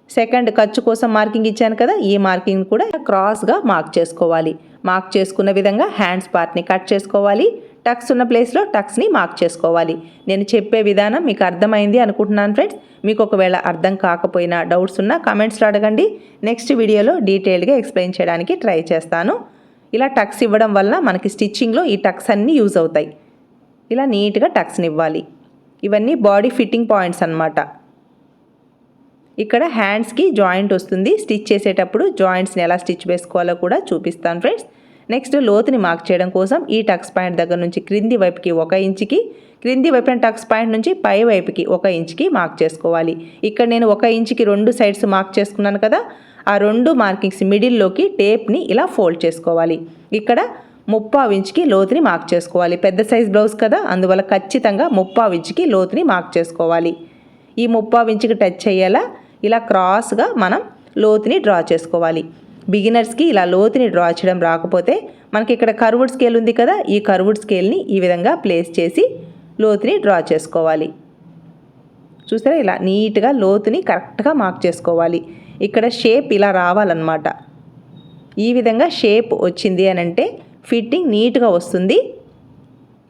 సెకండ్ ఖర్చు కోసం మార్కింగ్ ఇచ్చాను కదా ఈ మార్కింగ్ కూడా క్రాస్గా మార్క్ చేసుకోవాలి. మార్క్ చేసుకున్న విధంగా హ్యాండ్స్ పార్ట్ని కట్ చేసుకోవాలి. టక్స్ ఉన్న ప్లేస్లో టక్స్ని మార్క్ చేసుకోవాలి. నేను చెప్పే విధానం మీకు అర్థమైంది అనుకుంటున్నాను ఫ్రెండ్స్ మీకు ఒకవేళ అర్థం కాకపోయినా డౌట్స్ ఉన్నా కమెంట్స్లో అడగండి. నెక్స్ట్ వీడియోలో డీటెయిల్గా ఎక్స్ప్లెయిన్ చేయడానికి ట్రై చేస్తాను. ఇలా టక్స్ ఇవ్వడం వల్ల మనకి స్టిచ్చింగ్లో ఈ టక్స్ అన్నీ యూజ్ అవుతాయి. ఇలా నీట్గా టక్స్ని ఇవ్వాలి. ఇవన్నీ బాడీ ఫిట్టింగ్ పాయింట్స్ అన్నమాట. ఇక్కడ హ్యాండ్స్కి జాయింట్ వస్తుంది. స్టిచ్ చేసేటప్పుడు జాయింట్స్ని ఎలా స్టిచ్ వేసుకోవాలో కూడా చూపిస్తాను ఫ్రెండ్స్ నెక్స్ట్ లోతుని మార్క్ చేయడం కోసం ఈ టక్స్ పాయింట్ దగ్గర నుంచి క్రింది వైపుకి ఒక ఇంచుకి క్రింది వైపున టక్స్ పాయింట్ నుంచి పై వైపుకి ఒక ఇంచుకి మార్క్ చేసుకోవాలి. ఇక్కడ నేను ఒక ఇంచుకి రెండు సైడ్స్ మార్క్ చేసుకున్నాను కదా ఆ రెండు మార్కింగ్స్ మిడిల్లోకి టేప్ని ఇలా ఫోల్డ్ చేసుకోవాలి. ఇక్కడ ముప్పావు ఇంచుకి లోతుని మార్క్ చేసుకోవాలి. పెద్ద సైజ్ బ్లౌజ్ కదా అందువల్ల ఖచ్చితంగా ముప్పావు ఇంచుకి లోతుని మార్క్ చేసుకోవాలి. ఈ ముప్పావు ఇంచుకి టచ్ అయ్యేలా ఇలా క్రాస్గా మనం లోతుని డ్రా చేసుకోవాలి. బిగినర్స్కి ఇలా లోతుని డ్రా చేయడం రాకపోతే మనకి ఇక్కడ కర్వుడ్ స్కేల్ ఉంది కదా ఈ కర్వుడ్ స్కేల్ని ఈ విధంగా ప్లేస్ చేసి లోతుని డ్రా చేసుకోవాలి. చూసారా ఇలా నీట్గా లోతుని కరెక్ట్గా మార్క్ చేసుకోవాలి. ఇక్కడ షేప్ ఇలా రావాలన్నమాట. ఈ విధంగా షేప్ వచ్చింది అని అంటే ఫిట్టింగ్ నీట్గా వస్తుంది.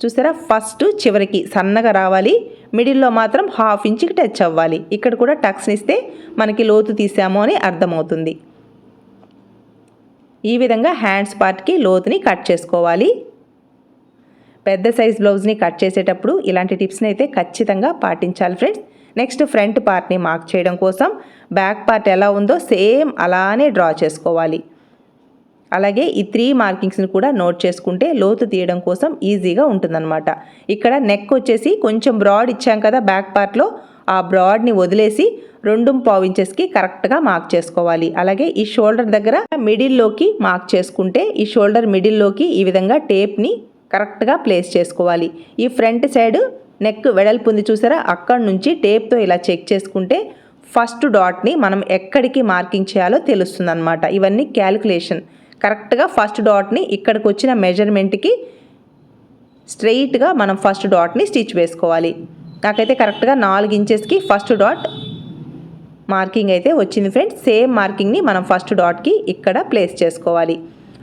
చూసారా? ఫస్ట్ చివరికి సన్నగా రావాలి. మిడిల్లో మాత్రం హాఫ్ ఇంచ్కి టచ్ అవ్వాలి. ఇక్కడ కూడా టక్స్ని ఇస్తే మనకి లోతు తీసాము అని అర్థమవుతుంది. ఈ విధంగా హ్యాండ్స్ పార్ట్కి లోతుని కట్ చేసుకోవాలి. పెద్ద సైజ్ బ్లౌజ్ని కట్ చేసేటప్పుడు ఇలాంటి టిప్స్ని అయితే ఖచ్చితంగా పాటించాలి ఫ్రెండ్స్. నెక్స్ట్ ఫ్రంట్ పార్ట్ని మార్క్ చేయడం కోసం బ్యాక్ పార్ట్ ఎలా ఉందో సేమ్ అలానే డ్రా చేసుకోవాలి. అలాగే ఈ త్రీ మార్కింగ్స్ని కూడా నోట్ చేసుకుంటే లోతు తీయడం కోసం ఈజీగా ఉంటుందన్నమాట. ఇక్కడ నెక్ వచ్చేసి కొంచెం బ్రాడ్ ఇచ్చాం కదా బ్యాక్ పార్ట్లో ఆ బ్రాడ్ని వదిలేసి రెండు పావు ఇంచెస్కి కరెక్ట్గా మార్క్ చేసుకోవాలి. అలాగే ఈ షోల్డర్ దగ్గర మిడిల్లోకి మార్క్ చేసుకుంటే ఈ షోల్డర్ మిడిల్లోకి ఈ విధంగా టేప్ని కరెక్ట్గా ప్లేస్ చేసుకోవాలి. ఈ ఫ్రంట్ సైడ్ నెక్ వెడల్పు ఉంది చూసారా? అక్కడ నుంచి టేప్తో ఇలా చెక్ చేసుకుంటే ఫస్ట్ డాట్ని మనం ఎక్కడికి మార్కింగ్ చేయాలో తెలుస్తుంది ఇవన్నీ క్యాలిక్యులేషన్ కరెక్ట్గా ఫస్ట్ డాట్ని ఇక్కడికి వచ్చిన మెజర్మెంట్కి స్ట్రెయిట్గా మనం ఫస్ట్ డాట్ని స్టిచ్ వేసుకోవాలి. నాకైతే కరెక్ట్గా నాలుగు ఇంచెస్కి ఫస్ట్ డాట్ మార్కింగ్ అయితే వచ్చింది ఫ్రెండ్స్. సేమ్ మార్కింగ్ని మనం ఫస్ట్ డాట్కి ఇక్కడ ప్లేస్ చేసుకోవాలి.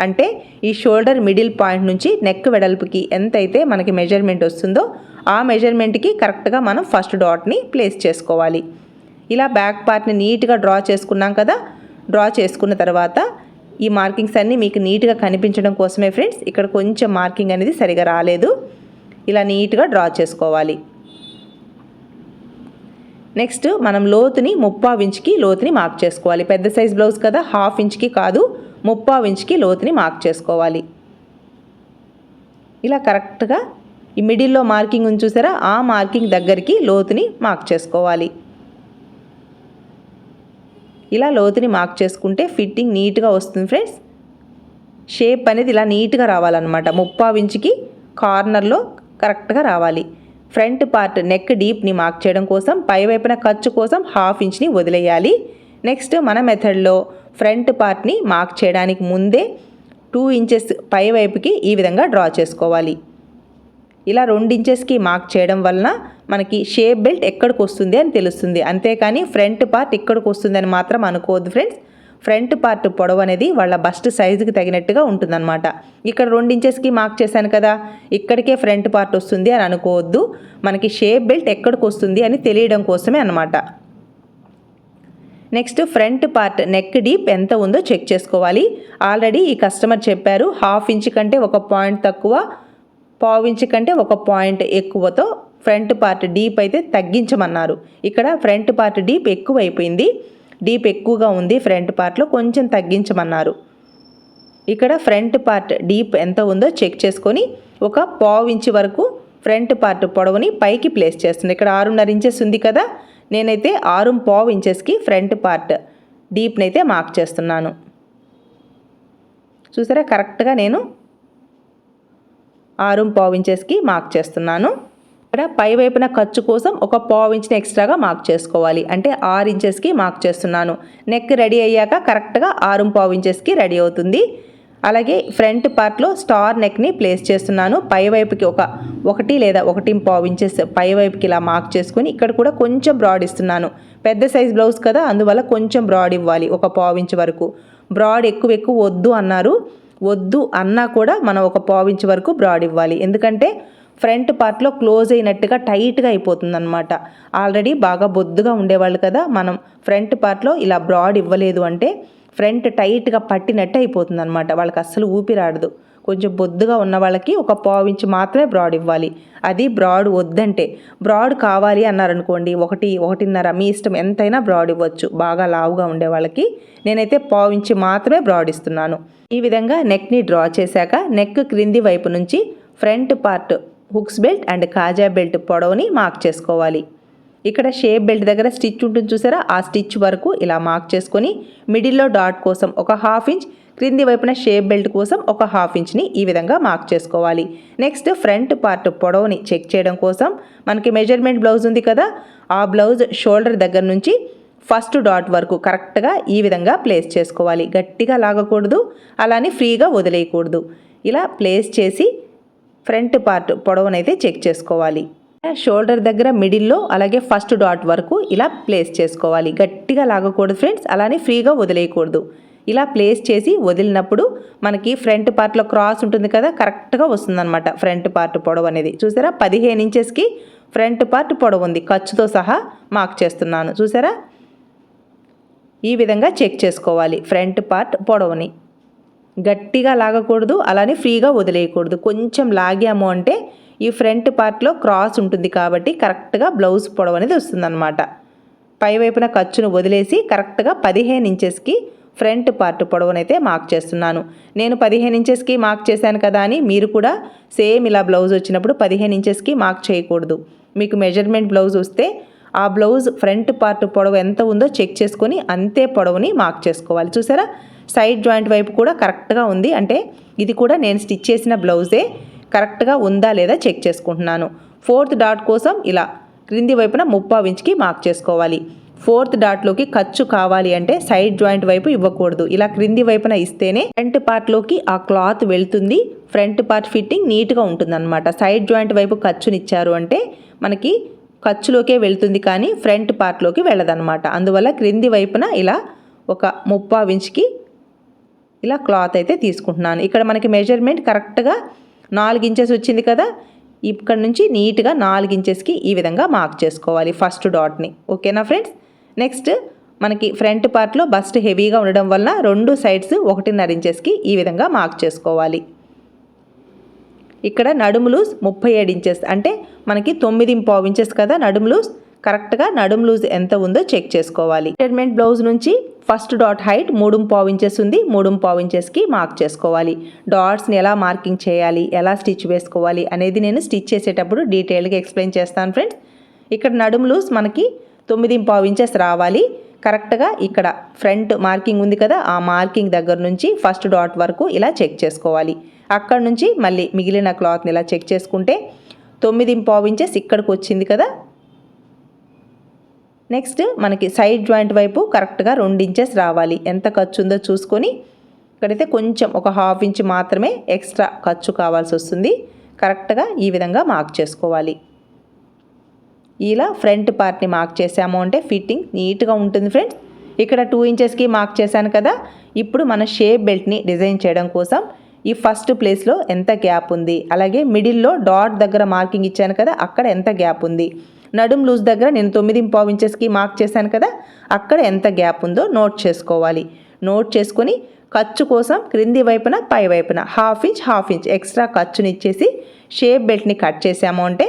అంటే ఈ షోల్డర్ మిడిల్ పాయింట్ నుంచి నెక్ వెడల్పుకి ఎంతైతే మనకి మెజర్మెంట్ వస్తుందో ఆ మెజర్మెంట్కి కరెక్ట్గా మనం ఫస్ట్ డాట్ని ప్లేస్ చేసుకోవాలి. ఇలా బ్యాక్ పార్ట్ని నీట్గా డ్రా చేసుకున్నాం కదా డ్రా చేసుకున్న తర్వాత ఈ మార్కింగ్స్ అన్నీ మీకు నీట్గా కనిపించడం కోసమే ఫ్రెండ్స్. ఇక్కడ కొంచెం మార్కింగ్ అనేది సరిగా రాలేదు. ఇలా నీట్గా డ్రా చేసుకోవాలి. నెక్స్ట్ మనం లోతుని ముప్పావు ఇంచ్కి లోతుని మార్క్ చేసుకోవాలి. పెద్ద సైజ్ బ్లౌజ్ కదా హాఫ్ ఇంచ్కి కాదు ముప్పావు ఇంచ్కి లోతుని మార్క్ చేసుకోవాలి. ఇలా కరెక్ట్గా ఈ మిడిల్లో మార్కింగ్ ఉంది చూసారా? ఆ మార్కింగ్ దగ్గరికి లోతుని మార్క్ చేసుకోవాలి. ఇలా లోతుని మార్క్ చేసుకుంటే ఫిట్టింగ్ నీట్గా వస్తుంది ఫ్రెండ్స్. షేప్ అనేది ఇలా నీట్గా రావాలన్నమాట. ముప్పావు ఇంచుకి కార్నర్లో కరెక్ట్గా రావాలి. ఫ్రంట్ పార్ట్ నెక్ డీప్ని మార్క్ చేయడం కోసం పై వైపున ఖర్చు కోసం హాఫ్ ఇంచ్ని వదిలేయాలి. నెక్స్ట్ మన మెథడ్లో ఫ్రంట్ పార్ట్ని మార్క్ చేయడానికి ముందే టూ ఇంచెస్ పై వైపుకి ఈ విధంగా డ్రా చేసుకోవాలి. ఇలా రెండు ఇంచెస్కి మార్క్ చేయడం వలన మనకి షేప్ బెల్ట్ ఎక్కడికి వస్తుంది అని తెలుస్తుంది. అంతేకాని ఫ్రంట్ పార్ట్ ఇక్కడికి వస్తుంది అని మాత్రం అనుకోవద్దు ఫ్రెండ్స్. ఫ్రంట్ పార్ట్ పొడవు అనేది వాళ్ళ బస్ట్ సైజుకి తగినట్టుగా ఉంటుందన్నమాట. ఇక్కడ రెండు ఇంచెస్కి మార్క్ చేశాను కదా ఇక్కడికే ఫ్రంట్ పార్ట్ వస్తుంది అని అనుకోవద్దు. మనకి షేప్ బెల్ట్ ఎక్కడికి వస్తుంది అని తెలియడం కోసమే అనమాట next front part neck deep ఎంత ఉందో చెక్ చేసుకోవాలి. ఆల్రెడీ ఈ కస్టమర్ చెప్పారు హాఫ్ ఇంచ్ కంటే ఒక పాయింట్ తక్కువ పావు ఇంచ్ కంటే ఒక పాయింట్ ఎక్కువతో ఫ్రంట్ పార్ట్ డీప్ అయితే తగ్గించమన్నారు. ఇక్కడ ఫ్రంట్ పార్ట్ డీప్ ఎక్కువ అయిపోయింది డీప్ ఎక్కువగా ఉంది ఫ్రంట్ పార్ట్లో కొంచెం తగ్గించమన్నారు. ఇక్కడ ఫ్రంట్ పార్ట్ డీప్ ఎంత ఉందో చెక్ చేసుకొని ఒక పావు ఇంచ్ వరకు ఫ్రంట్ పార్ట్ పొడవుని పైకి ప్లేస్ చేస్తుంది. ఇక్కడ ఆరున్నర ఇంచెస్ ఉంది కదా నేనైతే ఆరు పావు ఇంచెస్కి ఫ్రంట్ పార్ట్ డీప్ని అయితే మార్క్ చేస్తున్నాను. చూసారా కరెక్ట్గా నేను ఆరు పావు ఇంచెస్కి మార్క్ చేస్తున్నాను. ఇక్కడ పై వైపున ఖర్చు కోసం ఒక పావు ఇంచ్ని ఎక్స్ట్రాగా మార్క్ చేసుకోవాలి. అంటే ఆరు ఇంచెస్కి మార్క్ చేస్తున్నాను. నెక్ రెడీ అయ్యాక కరెక్ట్గా ఆరు పావు ఇంచెస్కి రెడీ అవుతుంది. అలాగే ఫ్రంట్ పార్ట్లో స్టార్ నెక్ని ప్లేస్ చేస్తున్నాను. పై వైపుకి ఒక ఒకటి లేదా ఒకటి పావు ఇంచెస్ పై వైపుకి ఇలా మార్క్ చేసుకుని ఇక్కడ కూడా కొంచెం బ్రాడ్ ఇస్తున్నాను. పెద్ద సైజ్ బ్లౌజ్ కదా అందువల్ల కొంచెం బ్రాడ్ ఇవ్వాలి ఒక పావు ఇంచ్ వరకు. బ్రాడ్ ఎక్కువ ఎక్కువ వద్దు అన్నారు. వద్దు అన్నా కూడా మనం ఒక పావించి వరకు బ్రాడ్ ఇవ్వాలి. ఎందుకంటే ఫ్రంట్ పార్ట్లో క్లోజ్ అయినట్టుగా టైట్గా అయిపోతుంది అనమాట ఆల్రెడీ బాగా బొద్దుగా ఉండేవాళ్ళు కదా మనం ఫ్రంట్ పార్ట్లో ఇలా బ్రాడ్ ఇవ్వలేదు అంటే ఫ్రంట్ టైట్గా పట్టినట్టు అయిపోతుంది అనమాట వాళ్ళకి అస్సలు ఊపిరాడదు. కొంచెం బొద్దుగా ఉన్న వాళ్ళకి ఒక పావు మాత్రమే బ్రాడ్ ఇవ్వాలి. అది బ్రాడ్ వద్దంటే. బ్రాడ్ కావాలి అన్నారనుకోండి ఒకటి ఒకటిన్నర మీ ఇష్టం ఎంతైనా బ్రాడ్ ఇవ్వచ్చు. బాగా లావుగా ఉండే వాళ్ళకి నేనైతే పావు మాత్రమే బ్రాడ్ ఇస్తున్నాను. ఈ విధంగా నెక్ని డ్రా చేశాక నెక్ క్రింది వైపు నుంచి front part hooks belt and kaja belt పొడవుని మార్క్ చేసుకోవాలి. ఇక్కడ షేప్ బెల్ట్ దగ్గర స్టిచ్ ఉంటుంది చూసారా? ఆ స్టిచ్ వరకు ఇలా మార్క్ చేసుకొని మిడిల్లో డాట్ కోసం ఒక హాఫ్ ఇంచ్ క్రింది వైపున షేప్ బెల్ట్ కోసం ఒక హాఫ్ ఇంచ్ని ఈ విధంగా మార్క్ చేసుకోవాలి. నెక్స్ట్ ఫ్రంట్ పార్ట్ పొడవుని చెక్ చేయడం కోసం మనకి మెజర్మెంట్ బ్లౌజ్ ఉంది కదా ఆ బ్లౌజ్ షోల్డర్ దగ్గర నుంచి ఫస్ట్ డాట్ వరకు కరెక్ట్గా ఈ విధంగా ప్లేస్ చేసుకోవాలి. గట్టిగా లాగకూడదు అలానే ఫ్రీగా వదిలేయకూడదు. ఇలా ప్లేస్ చేసి ఫ్రంట్ పార్ట్ పొడవునైతే చెక్ చేసుకోవాలి. షోల్డర్ దగ్గర మిడిల్లో అలాగే ఫస్ట్ డాట్ వరకు ఇలా ప్లేస్ చేసుకోవాలి. గట్టిగా లాగకూడదు ఫ్రెండ్స్ అలానే ఫ్రీగా వదిలేయకూడదు. ఇలా ప్లేస్ చేసి వదిలినప్పుడు మనకి ఫ్రంట్ పార్ట్లో క్రాస్ ఉంటుంది కదా కరెక్ట్గా వస్తుందన్నమాట ఫ్రంట్ పార్ట్ పొడవు అనేది. చూసారా? పదిహేను ఇంచెస్కి ఫ్రంట్ పార్ట్ పొడవు ఉంది. ఖర్చుతో సహా మార్క్ చేస్తున్నాను. చూసారా? ఈ విధంగా చెక్ చేసుకోవాలి. ఫ్రంట్ పార్ట్ పొడవుని. గట్టిగా లాగకూడదు అలానే ఫ్రీగా వదిలేయకూడదు. కొంచెం లాగాము అంటే ఈ ఫ్రంట్ పార్ట్లో క్రాస్ ఉంటుంది కాబట్టి కరెక్ట్గా బ్లౌజ్ పొడవు అనేది వస్తుందన్నమాట. పైవైపున ఖర్చును వదిలేసి కరెక్ట్గా పదిహేను ఇంచెస్కి ఫ్రంట్ పార్ట్ పొడవునైతే మార్క్ చేస్తున్నాను. నేను పదిహేను ఇంచెస్కి మార్క్ చేశాను కదా అని మీరు కూడా సేమ్ ఇలా బ్లౌజ్ వచ్చినప్పుడు పదిహేను ఇంచెస్కి మార్క్ చేయకూడదు. మీకు మెజర్మెంట్ బ్లౌజ్ వస్తే ఆ బ్లౌజ్ ఫ్రంట్ పార్ట్ పొడవు ఎంత ఉందో చెక్ చేసుకొని అంతే పొడవుని మార్క్ చేసుకోవాలి. చూసారా? సైడ్ జాయింట్ వైపు కూడా కరెక్ట్గా ఉంది. అంటే ఇది కూడా నేను స్టిచ్ చేసిన బ్లౌజే కరెక్ట్గా ఉందా లేదా చెక్ చేసుకుంటున్నాను. ఫోర్త్ డాట్ కోసం ఇలా క్రింది వైపున ముప్పావు ఇంచ్కి మార్క్ చేసుకోవాలి. ఫోర్త్ డాట్లోకి ఖర్చు కావాలి అంటే సైడ్ జాయింట్ వైపు ఇవ్వకూడదు. ఇలా క్రింది వైపున ఇస్తేనే ఫ్రంట్ పార్ట్లోకి ఆ క్లాత్ వెళ్తుంది. ఫ్రంట్ పార్ట్ ఫిట్టింగ్ నీట్గా ఉంటుందన్నమాట. సైడ్ జాయింట్ వైపు ఖర్చునిచ్చారు అంటే మనకి ఖర్చులోకే వెళ్తుంది కానీ ఫ్రంట్ పార్ట్లోకి వెళ్ళదన్నమాట. అందువల్ల క్రింది వైపున ఇలా ఒక ముప్పావు ఇంచ్కి ఇలా క్లాత్ అయితే తీసుకుంటున్నాను. ఇక్కడ మనకి మెజర్మెంట్ కరెక్ట్గా నాలుగు ఇంచెస్ వచ్చింది కదా ఇక్కడ నుంచి నీట్గా నాలుగు ఇంచెస్కి ఈ విధంగా మార్క్ చేసుకోవాలి ఫస్ట్ డాట్ని. ఓకేనా ఫ్రెండ్స్? నెక్స్ట్ మనకి ఫ్రంట్ పార్ట్లో బస్ట్ హెవీగా ఉండడం వల్ల రెండు సైడ్స్ ఒకటిన్నర ఇంచెస్కి ఈ విధంగా మార్క్ చేసుకోవాలి. ఇక్కడ నడుము లూజ్ ముప్పై ఏడు ఇంచెస్ అంటే మనకి తొమ్మిది పావు ఇంచెస్ కదా నడుము లూజ్ కరెక్ట్గా నడుము లూజ్ ఎంత ఉందో చెక్ చేసుకోవాలి. మెజర్మెంట్ బ్లౌజ్ నుంచి ఫస్ట్ డాట్ హైట్ మూడు పావు ఇంచెస్ ఉంది మూడు పావు ఇంచెస్కి మార్క్ చేసుకోవాలి. డాట్స్ని ఎలా మార్కింగ్ చేయాలి ఎలా స్టిచ్ వేసుకోవాలి అనేది నేను స్టిచ్ చేసేటప్పుడు డీటెయిల్గా ఎక్స్ప్లెయిన్ చేస్తాను ఫ్రెండ్స్ ఇక్కడ నడుము లూజ్ మనకి తొమ్మిది పావు ఇంచెస్ రావాలి. కరెక్ట్గా ఇక్కడ ఫ్రంట్ మార్కింగ్ ఉంది కదా ఆ మార్కింగ్ దగ్గర నుంచి ఫస్ట్ డాట్ వరకు ఇలా చెక్ చేసుకోవాలి. అక్కడ నుంచి మళ్ళీ మిగిలిన క్లాత్ని ఇలా చెక్ చేసుకుంటే తొమ్మిది పావు ఇంచెస్ ఇక్కడికి వచ్చింది కదా. నెక్స్ట్ మనకి సైడ్ జాయింట్ వైపు కరెక్ట్గా రెండు ఇంచెస్ రావాలి. ఎంత ఖర్చు ఉందో చూసుకొని ఇక్కడైతే కొంచెం ఒక హాఫ్ ఇంచ్ మాత్రమే ఎక్స్ట్రా ఖర్చు కావాల్సి వస్తుంది. కరెక్ట్గా ఈ విధంగా మార్క్ చేసుకోవాలి. ఇలా ఫ్రంట్ పార్ట్ని మార్క్ చేసాము అంటే ఫిట్టింగ్ నీట్గా ఉంటుంది ఫ్రెండ్స్. ఇక్కడ టూ ఇంచెస్కి మార్క్ చేశాను కదా. ఇప్పుడు మన షేప్ బెల్ట్ని డిజైన్ చేయడం కోసం ఈ ఫస్ట్ ప్లేస్లో ఎంత గ్యాప్ ఉంది? అలాగే మిడిల్లో డాట్ దగ్గర మార్కింగ్ ఇచ్చాను కదా అక్కడ ఎంత గ్యాప్ ఉంది? నడుం లూజ్ దగ్గర నేను తొమ్మిది పావు ఇంచెస్కి మార్క్ చేశాను కదా అక్కడ ఎంత గ్యాప్ ఉందో నోట్ చేసుకోవాలి. నోట్ చేసుకొని ఖర్చు కోసం క్రింది వైపున పై వైపున half inch half inch extra ఖర్చుని ఇచ్చేసి షేప్ బెల్ట్ని కట్ చేసాము అంటే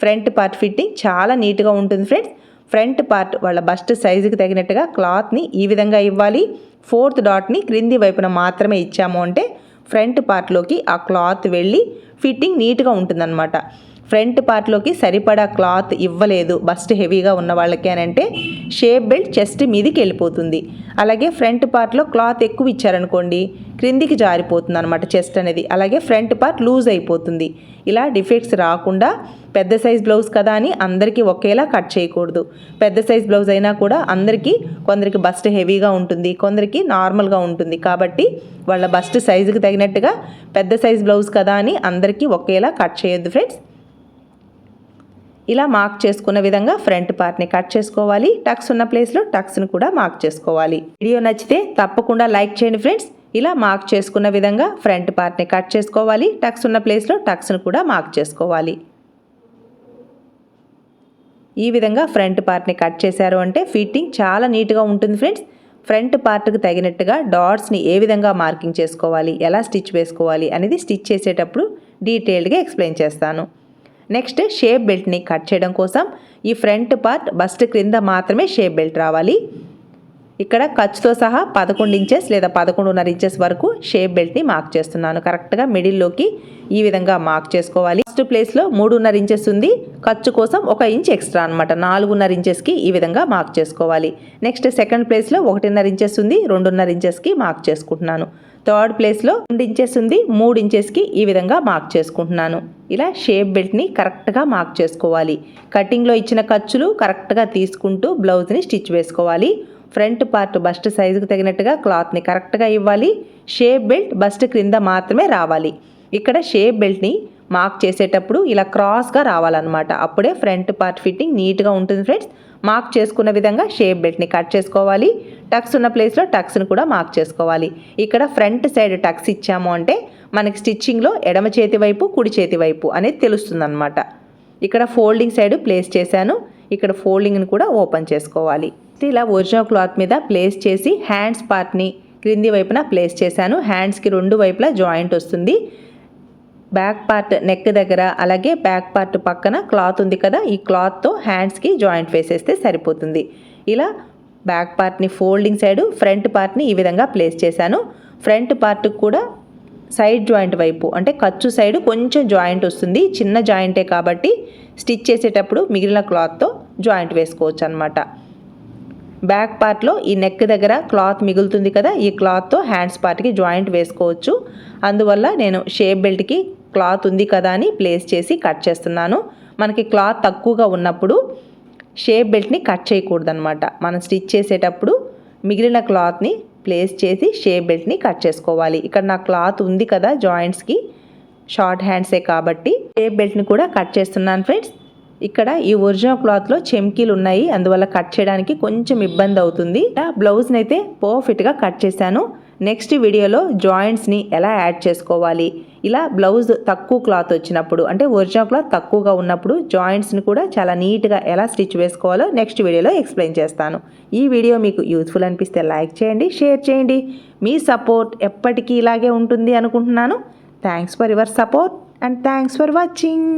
ఫ్రంట్ పార్ట్ ఫిట్టింగ్ చాలా నీట్గా ఉంటుంది ఫ్రెండ్స్. ఫ్రంట్ పార్ట్ వాళ్ళ బస్ట్ సైజుకి తగినట్టుగా క్లాత్ని ఈ విధంగా ఇవ్వాలి. ఫోర్త్ డాట్ని క్రింది వైపున మాత్రమే ఇచ్చాము అంటే ఫ్రంట్ పార్ట్లోకి ఆ క్లాత్ వెళ్ళి ఫిట్టింగ్ నీట్గా ఉంటుందన్నమాట. ఫ్రంట్ పార్ట్లోకి సరిపడా క్లాత్ ఇవ్వలేదు బస్ట్ హెవీగా ఉన్న వాళ్ళకి అని అంటే షేప్ బెల్ట్ చెస్ట్ మీదికి వెళ్ళిపోతుంది. అలాగే ఫ్రంట్ పార్ట్లో క్లాత్ ఎక్కువ ఇచ్చారనుకోండి క్రిందికి జారిపోతుంది అనమాట చెస్ట్ అనేది. అలాగే ఫ్రంట్ పార్ట్ లూజ్ అయిపోతుంది. ఇలా డిఫెక్ట్స్ రాకుండా పెద్ద సైజ్ బ్లౌజ్ కదా అని అందరికీ ఒకేలా కట్ చేయకూడదు. పెద్ద సైజ్ బ్లౌజ్ అయినా కూడా అందరికీ కొందరికి బస్ట్ హెవీగా ఉంటుంది కొందరికి నార్మల్గా ఉంటుంది. కాబట్టి వాళ్ళ బస్ట్ సైజుకి తగినట్టుగా పెద్ద సైజ్ బ్లౌజ్ కదా అని అందరికీ ఒకేలా కట్ చేయొద్దు ఫ్రెండ్స్. ఇలా మార్క్ చేసుకున్న విధంగా ఫ్రంట్ పార్ట్ని కట్ చేసుకోవాలి. టక్స్ ఉన్న ప్లేస్లో టక్స్ను కూడా మార్క్ చేసుకోవాలి. వీడియో నచ్చితే తప్పకుండా లైక్ చేయండి ఫ్రెండ్స్ ఇలా మార్క్ చేసుకున్న విధంగా ఫ్రంట్ పార్ట్ని కట్ చేసుకోవాలి. టక్స్ ఉన్న ప్లేస్లో టక్స్ను కూడా మార్క్ చేసుకోవాలి. ఈ విధంగా ఫ్రంట్ పార్ట్ని కట్ చేశారు అంటే ఫిట్టింగ్ చాలా నీట్గా ఉంటుంది ఫ్రెండ్స్ ఫ్రంట్ పార్ట్కి తగినట్టుగా డాట్స్ని ఏ విధంగా మార్కింగ్ చేసుకోవాలి ఎలా స్టిచ్ వేసుకోవాలి అనేది స్టిచ్ చేసేటప్పుడు డీటెయిల్డ్గా ఎక్స్ప్లెయిన్ చేస్తాను. నెక్స్ట్ షేప్ బెల్ట్ని కట్ చేయడం కోసం ఈ ఫ్రంట్ పార్ట్ బస్ట్ క్రింద మాత్రమే షేప్ బెల్ట్ రావాలి. ఇక్కడ ఖర్చుతో సహా పదకొండు ఇంచెస్ లేదా పదకొండున్నర ఇంచెస్ వరకు షేప్ బెల్ట్ని మార్క్ చేస్తున్నాను. కరెక్ట్గా మిడిల్లోకి ఈ విధంగా మార్క్ చేసుకోవాలి. ఫస్ట్ ప్లేస్లో మూడున్నర ఇంచెస్ ఉంది. ఖర్చు కోసం ఒక ఇంచ్ ఎక్స్ట్రా అనమాట నాలుగున్నర ఇంచెస్కి ఈ విధంగా మార్క్ చేసుకోవాలి. నెక్స్ట్ సెకండ్ ప్లేస్లో ఒకటిన్నర ఇంచెస్ ఉంది. రెండున్నర ఇంచెస్కి మార్క్ చేసుకుంటున్నాను. థర్డ్ ప్లేస్లో రెండు ఇంచెస్ ఉంది మూడు ఇంచెస్కి ఈ విధంగా మార్క్ చేసుకుంటున్నాను. ఇలా షేప్ బెల్ట్ని కరెక్ట్గా మార్క్ చేసుకోవాలి. కటింగ్లో ఇచ్చిన ఖర్చులు కరెక్ట్గా తీసుకుంటూ బ్లౌజ్ని స్టిచ్ వేసుకోవాలి. ఫ్రంట్ పార్ట్ బస్ట్ సైజుకి తగినట్టుగా క్లాత్ని కరెక్ట్గా ఇవ్వాలి. షేప్ బెల్ట్ బస్ట్ క్రింద మాత్రమే రావాలి. ఇక్కడ షేప్ బెల్ట్ని మార్క్ చేసేటప్పుడు ఇలా క్రాస్గా రావాలన్నమాట. అప్పుడే ఫ్రంట్ పార్ట్ ఫిట్టింగ్ నీట్గా ఉంటుంది ఫ్రెండ్స్ మార్క్ చేసుకున్న విధంగా షేప్ బెల్ట్ని కట్ చేసుకోవాలి. టక్స్ ఉన్న ప్లేస్లో టక్స్ని కూడా మార్క్ చేసుకోవాలి. ఇక్కడ ఫ్రంట్ సైడ్ టక్స్ ఇచ్చాము అంటే మనకి స్టిచ్చింగ్లో ఎడమ చేతి వైపు కుడి చేతి వైపు అనేది తెలుస్తుందన్నమాట. ఇక్కడ ఫోల్డింగ్ సైడ్ ప్లేస్ చేశాను. ఇక్కడ ఫోల్డింగ్ని కూడా ఓపెన్ చేసుకోవాలి. ఇలా ఒరిజినల్ క్లాత్ మీద ప్లేస్ చేసి హ్యాండ్స్ పార్ట్ని క్రింది వైపున ప్లేస్ చేశాను. హ్యాండ్స్కి రెండు వైపులా జాయింట్ వస్తుంది. బ్యాక్ పార్ట్ నెక్ దగ్గర అలాగే బ్యాక్ పార్ట్ పక్కన క్లాత్ ఉంది కదా ఈ క్లాత్తో హ్యాండ్స్కి జాయింట్ వేసేస్తే సరిపోతుంది. ఇలా బ్యాక్ పార్ట్ని ఫోల్డింగ్ సైడ్ ఫ్రంట్ పార్ట్ని ఈ విధంగా ప్లేస్ చేశాను. ఫ్రంట్ పార్ట్ కూడా సైడ్ జాయింట్ వైపు అంటే ఖర్చు సైడ్ కొంచెం జాయింట్ వస్తుంది చిన్న జాయింటే కాబట్టి స్టిచ్ చేసేటప్పుడు మిగిలిన క్లాత్తో జాయింట్ వేసుకోవచ్చు అనమాట బ్యాక్ పార్ట్లో ఈ నెక్ దగ్గర క్లాత్ మిగులుతుంది కదా ఈ క్లాత్తో హ్యాండ్స్ పార్ట్కి జాయింట్ వేసుకోవచ్చు. అందువల్ల నేను షేప్ బెల్ట్కి క్లాత్ ఉంది కదా అని ప్లేస్ చేసి కట్ చేస్తున్నాను. మనకి క్లాత్ తక్కువగా ఉన్నప్పుడు షేప్ బెల్ట్ని కట్ చేయకూడదనమాట మనం స్టిచ్ చేసేటప్పుడు మిగిలిన క్లాత్ని ప్లేస్ చేసి షేప్ బెల్ట్ని కట్ చేసుకోవాలి. ఇక్కడ నా క్లాత్ ఉంది కదా జాయింట్స్కి షార్ట్ హ్యాండ్సే కాబట్టి షేప్ బెల్ట్ని కూడా కట్ చేస్తున్నాను ఫ్రెండ్స్ ఇక్కడ ఈ ఒరిజినల్ క్లాత్లో చెమ్కీలు ఉన్నాయి. అందువల్ల కట్ చేయడానికి కొంచెం ఇబ్బంది అవుతుంది. బ్లౌజ్ని అయితే పర్ఫెక్ట్గా కట్ చేశాను. నెక్స్ట్ వీడియోలో జాయింట్స్ని ఎలా యాడ్ చేసుకోవాలి? ఇలా బ్లౌజ్ తక్కువ క్లాత్ వచ్చినప్పుడు అంటే ఒరిజినల్ క్లాత్ తక్కువగా ఉన్నప్పుడు జాయింట్స్ని కూడా చాలా నీట్గా ఎలా స్టిచ్ వేసుకోవాలో నెక్స్ట్ వీడియోలో ఎక్స్ప్లెయిన్ చేస్తాను. ఈ వీడియో మీకు యూస్ఫుల్ అనిపిస్తే లైక్ చేయండి షేర్ చేయండి. మీ సపోర్ట్ ఎప్పటికీ ఇలాగే ఉంటుంది అనుకుంటున్నాను. Thanks for your support and thanks for watching.